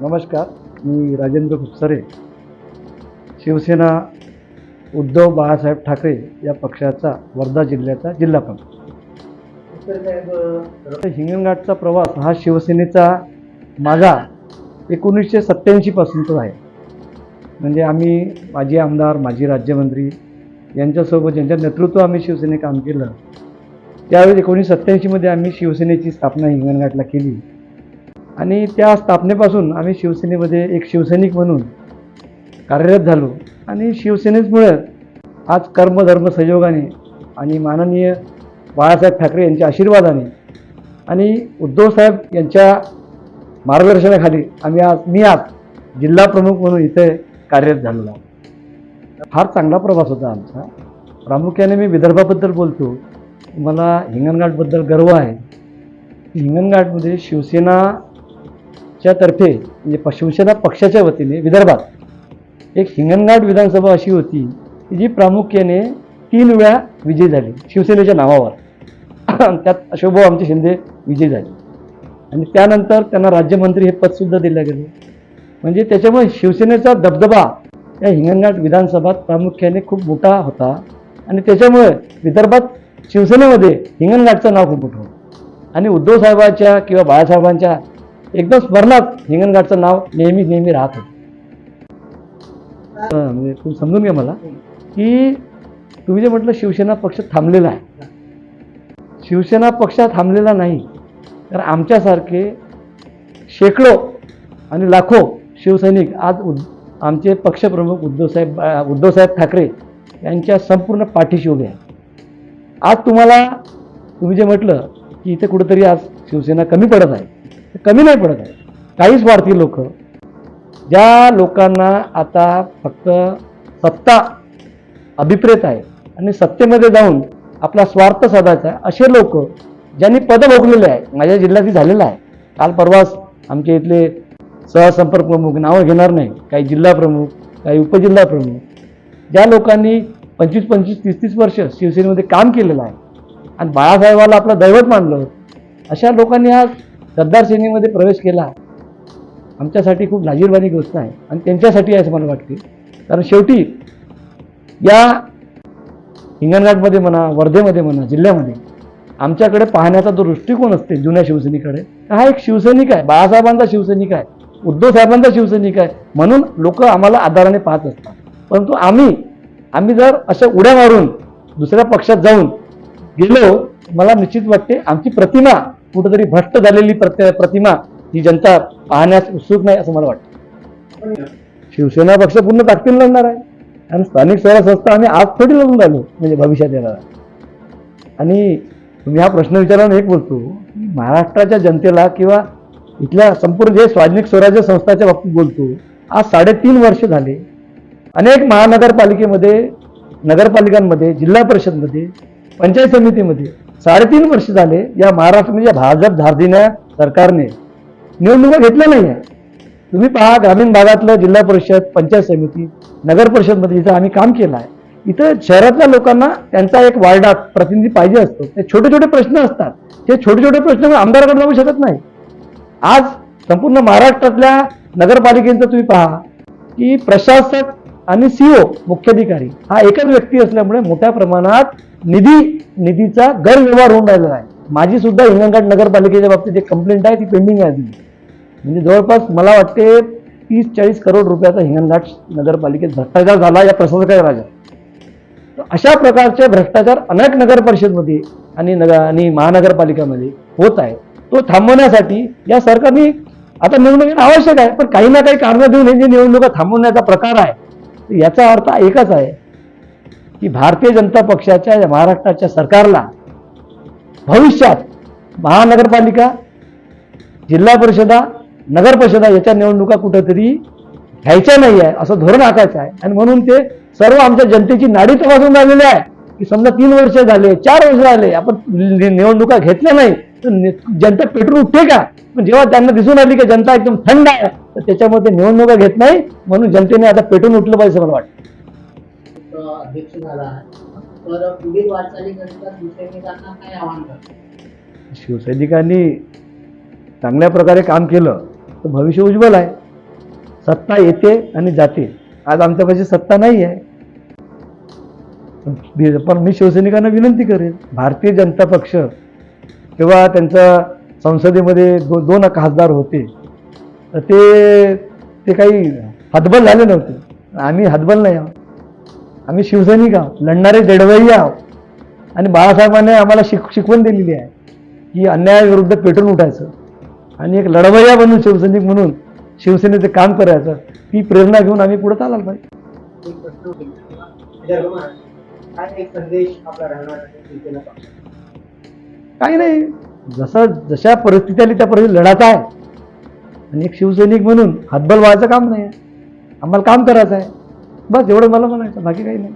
नमस्कार मी राजेंद्र खुपसरे शिवसेना उद्धव बाळासाहेब ठाकरे या पक्षाचा वर्धा जिल्ह्याचा जिल्हा प्रमुख. हिंगणघाटचा प्रवास हा शिवसेनेचा माझा एकोणीसशे सत्त्याऐंशीपासूनचा आहे. म्हणजे आम्ही माजी आमदार माजी राज्यमंत्री यांच्यासोबत ज्यांच्या नेतृत्व आम्ही शिवसेने काम केलं त्यावेळी एकोणीसशे सत्त्याऐंशीमध्ये आम्ही शिवसेनेची स्थापना हिंगणघाटला केली. आणि त्या स्थापनेपासून आम्ही शिवसेनेमध्ये एक शिवसैनिक म्हणून कार्यरत झालो. आणि शिवसेनेमुळं आज कर्मधर्म संयोगाने आणि माननीय बाळासाहेब ठाकरे यांच्या आशीर्वादाने आणि उद्धवसाहेब यांच्या मार्गदर्शनाखाली आम्ही आज मी आज जिल्हा प्रमुख म्हणून इथे कार्यरत झालेलो फार चांगला प्रवास होता आमचा. प्रामुख्याने मी विदर्भाबद्दल बोलतो. मला हिंगणघाटबद्दल गर्व आहे. हिंगणघाटमध्ये शिवसेना तर्फे म्हणजे प- शिवसेना पक्षाच्या वतीने विदर्भात एक हिंगणघाट विधानसभा अशी होती की जी प्रामुख्याने तीन वेळा विजयी झाली शिवसेनेच्या नावावर. त्यात अशोकभाऊ आमचे शिंदे विजयी झाले. आणि त्यानंतर त्यांना राज्यमंत्री हे पदसुद्धा दिलं गेलं. म्हणजे त्याच्यामुळे शिवसेनेचा दबदबा या हिंगणघाट विधानसभात प्रामुख्याने खूप मोठा होता. आणि त्याच्यामुळे विदर्भात शिवसेनेमध्ये हिंगणघाटचं नाव खूप मोठं होतं. आणि उद्धव साहेबांच्या किंवा बाळासाहेबांच्या एकदम स्मरणात हिंगणघाटचं नाव नेहमी नेहमी राहत होतं. म्हणजे तुम्ही समजून घ्या मला की तुम्ही जे म्हटलं शिवसेना पक्ष थांबलेला आहे. शिवसेना पक्ष थांबलेला नाही तर आमच्यासारखे शेकडो आणि लाखो शिवसैनिक आज उद आमचे पक्षप्रमुख उद्धवसाहेब उद्धवसाहेब ठाकरे यांच्या संपूर्ण पाठीशी उभे आहेत. आज तुम्हाला तुम्ही जे म्हटलं की इथे कुठंतरी आज शिवसेना कमी पडत आहे. कमी नाही पडत आहे. काही स्वार्थी लोक. ज्या लोकांना आता फक्त सत्ता अभिप्रेत आहे आणि सत्तेमध्ये जाऊन आपला स्वार्थ साधायचा आहे असे लोक ज्यांनी पदं भोगलेले आहे माझ्या जिल्ह्यातही झालेलं आहे. काल परवास आमच्या इथले सहसंपर्क प्रमुख नावं घेणार नाही काही जिल्हा प्रमुख काही उपजिल्हा प्रमुख. ज्या लोकांनी पंचवीस पंचवीस तीस तीस वर्ष शिवसेनेमध्ये काम केलेलं आहे आणि बाळासाहेबाला आपलं दैवत मानलं अशा लोकांनी आज सरदार सेनेमध्ये प्रवेश केला आमच्यासाठी खूप लाजीरवाणी गोष्ट आहे आणि त्यांच्यासाठी आहे असं मला वाटते. कारण शेवटी या हिंगणघाटमध्ये म्हणा वर्धेमध्ये म्हणा जिल्ह्यामध्ये आमच्याकडे पाहण्याचा जो दृष्टिकोन असते जुन्या शिवसेनेकडे हा एक शिवसैनिक आहे बाळासाहेबांचा शिवसैनिक आहे उद्धव साहेबांचा शिवसैनिक आहे. म्हणून लोक आम्हाला आधाराने पाहत असतात. परंतु आम्ही आम्ही जर अशा उड्या मारून दुसऱ्या पक्षात जाऊन गेलो मला निश्चित वाटते आमची प्रतिमा कुठेतरी भ्रष्ट झालेली प्रत्य प्रतिमा ही जनता पाहण्यास उत्सुक नाही असं मला वाटतं. शिवसेना पक्ष पूर्ण ताकदीने लढणार आहे. आणि स्थानिक स्वराज संस्था आम्ही आज थोडी लढून राहिलो म्हणजे भविष्यात येणार. आणि तुम्ही हा प्रश्न विचारल्यावर एक बोलतो की महाराष्ट्राच्या जनतेला किंवा इथल्या संपूर्ण जे स्वाधीनिक स्वराज्य संस्थाच्या बाबतीत बोलतो आज साडेतीन वर्ष झाले. अनेक महानगरपालिकेमध्ये नगरपालिकांमध्ये जिल्हा परिषदमध्ये पंचायत समितीमध्ये साडेतीन वर्ष झाले या महाराष्ट्रामध्ये या भाजप धारदिन्या सरकारने निवडणुका घेतल्या नाही आहे तुम्ही पहा ग्रामीण भागातलं जिल्हा परिषद पंचायत समिती नगर परिषदमध्ये जिथं आम्ही काम केलं आहे इथं शहरातल्या लोकांना त्यांचा एक वार्डात प्रतिनिधी पाहिजे असतो. ते छोटे छोटे प्रश्न असतात. ते छोटे छोटे प्रश्न आमदाराकडे जाऊ शकत नाही. आज संपूर्ण महाराष्ट्रातल्या नगरपालिकेचं तुम्ही पहा की प्रशासक आणि सीओ मुख्याधिकारी हा एकच व्यक्ती असल्यामुळे मोठ्या प्रमाणात निधी निधीचा गैरव्यवहार होऊन राहिलेला आहे. माझी सुद्धा हिंगणघाट नगरपालिकेच्या बाबतीत एक कंप्लेंट आहे ती पेंडिंग आहे अजून. म्हणजे जवळपास मला वाटते तीस चाळीस करोड रुपयाचा हिंगणघाट नगरपालिकेत भ्रष्टाचार झाला या प्रशासकाच्या राजा अशा प्रकारचे भ्रष्टाचार अनेक नगर परिषदमध्ये आणि नगर आणि महानगरपालिकामध्ये होत आहे. तो थांबवण्यासाठी या सरकारने आता निवडणूक घेणं आवश्यक आहे पण काही ना काही कारणं देऊन हे जे निवडणुका थांबवण्याचा प्रकार आहे याचा अर्थ एकच आहे की भारतीय जनता पक्षाच्या या महाराष्ट्राच्या सरकारला भविष्यात महानगरपालिका जिल्हा परिषदा नगर परिषदा याच्या निवडणुका कुठेतरी घ्यायच्या नाही आहे असं धोरण आखायचं आहे. आणि म्हणून ते सर्व आमच्या जनतेची नाडी तपासून राहिलेली आहे. की समजा तीन वर्ष झाले चार वर्ष झाले आपण निवडणुका घेतल्या नाही तर जनता पेटून उठते का? पण जेव्हा त्यांना दिसून आली की जनता एकदम थंड आहे तर त्याच्यामध्ये निवडणुका घेत नाही म्हणून जनतेने आता पेटून उठलं पाहिजे असं मला वाटतं. शिवसैनिकांना चांगल्या प्रकारे काम केलं तर भविष्य उज्ज्वल आहे. सत्ता येते आणि जाते. आज आमच्यापाशी सत्ता नाही आहे. पण मी शिवसैनिकांना विनंती करेन भारतीय जनता पक्ष तेव्हा त्यांचा संसदेमध्ये दो दोन खासदार होते तर ते ते काही हतबल झाले नव्हते. आम्ही हतबल नाही आहोत. आम्ही शिवसैनिक आहोत. लढणारे देडवई आहोत. आणि बाळासाहेबांनी आम्हाला शिक शिकवण दिलेली आहे की अन्यायाविरुद्ध पेटून उठायचं. आणि एक लढवय्या बनून शिवसैनिक म्हणून शिवसेनेचं काम करायचं ती प्रेरणा घेऊन आम्ही पुढे चालायला पाहिजे काही नाही. जसं जशा परिस्थिती आली त्या परिस्थितीत लढायचा आहे. आणि एक शिवसैनिक म्हणून हातबल व्हायचं काम नाही. आम्हाला काम करायचं आहे. बस एवढं मला म्हणायचं बाकी काही नाही.